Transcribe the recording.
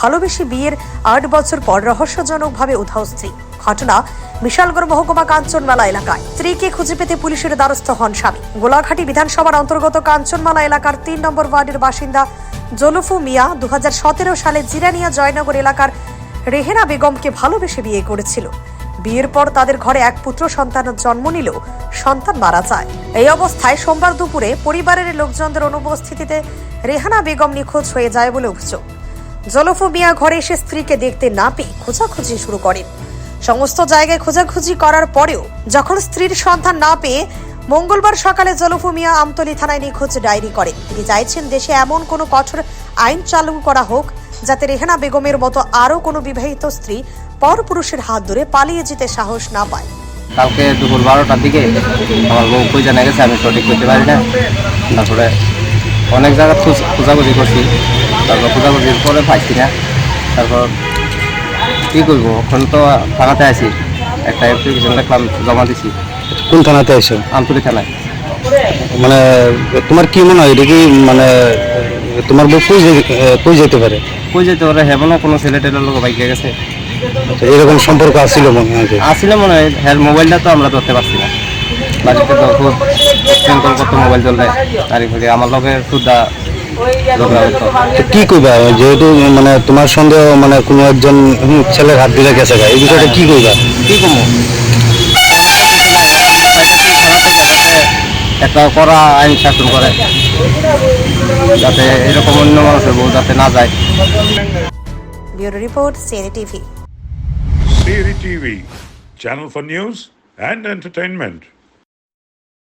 ভালোবেসে বিয়ের আট বছর পর রহস্যজনকভাবে উধাও স্ত্রী। ঘটনা বিশালগড় মহকুমা কাঞ্চনমালা এলাকায়। স্ত্রীকে খুঁজে পেতে পুলিশের দ্বারস্থ হন স্বামী। গোলাঘাটি বিধানসভার অন্তর্গত কাঞ্চনমালা এলাকার তিন নম্বর ওয়ার্ডের বাসিন্দা জলফু মিয়া দু সালে জিরানিয়া জয়নগর এলাকার রেহেনা বেগমকে ভালোবেসে বিয়ে করেছিল। বিয়ের পর তাদের ঘরে এক পুত্র সন্তান জন্ম নিলেও সন্তান মারা যায়। এই অবস্থায় সোমবার দুপুরে পরিবারের লোকজনদের অনুপস্থিতিতে রেহানা বেগম নিখোঁজ হয়ে যায় বলে অভিযোগ। জলফু মিয়া ঘরে এসে স্ত্রীকে দেখতে না পেয়ে খোঁজাখুঁজি শুরু করেন। সমস্ত জায়গায় খোঁজাখুঁজি করার পরেও যখন স্ত্রীর সন্ধান না পেয়ে মঙ্গলবার সকালে জলফু মিয়া আমতলী থানায় নিখোঁজ ডায়েরি করেন। তিনি চাইছেন দেশে এমন কোনো কঠোর আইন চালু করা হোক, যাতে রেহানা বেগমের মতো আরও কোনো বিবাহিত স্ত্রী পরপুরুষের হাত ধরে পালিয়ে যেতে সাহস না পায়। কালকে দুপুর বারোটার দিকে আমার বউ কই জানা গেছে, আমি সঠিক করতে পারি না। তারপরে অনেক জায়গা খোঁজ- খোঁজাখুঁজি করছি। তারপর খোঁজাখুঁজির পরে পাইছি না তারপর কী করব? এখন তো থানাতে আছি। একটা অ্যাপ্লিকেশন দেখলাম জমা দিছি। কোন থানাতে এসো আন্তরিক থানায়। মানে তোমার কি মনে হয় এটা কি মানে তোমার বউ কই কই যেতে পারে? কই যেতে পারে হেবো না কোনো ছেলে টেলের লোক বাইকে গেছে। আচ্ছা, এরকম সম্পর্ক আসছিল মনে হয়। আসলে মনে হয় হ্যাঁ মোবাইলটা তো আমরা ধরতে পারছি না। বাড়িতে তো খুব টেনশন করতো মোবাইল চললে তারই ফলে আমার লোকের সুদ্ধা কি কইবা? যেহেতু মানে তোমার সন্দেহ মানে কোনো একজন ছেলের হাত দিলে গেছে এই বিষয়টা কি কইবা? কি কমো? একটা করা আইন শাসন করে যাতে এরকম অন্য মানুষের বউ যাতে না যায়। Bureau report CNA TV. Siri TV, channel for news and entertainment.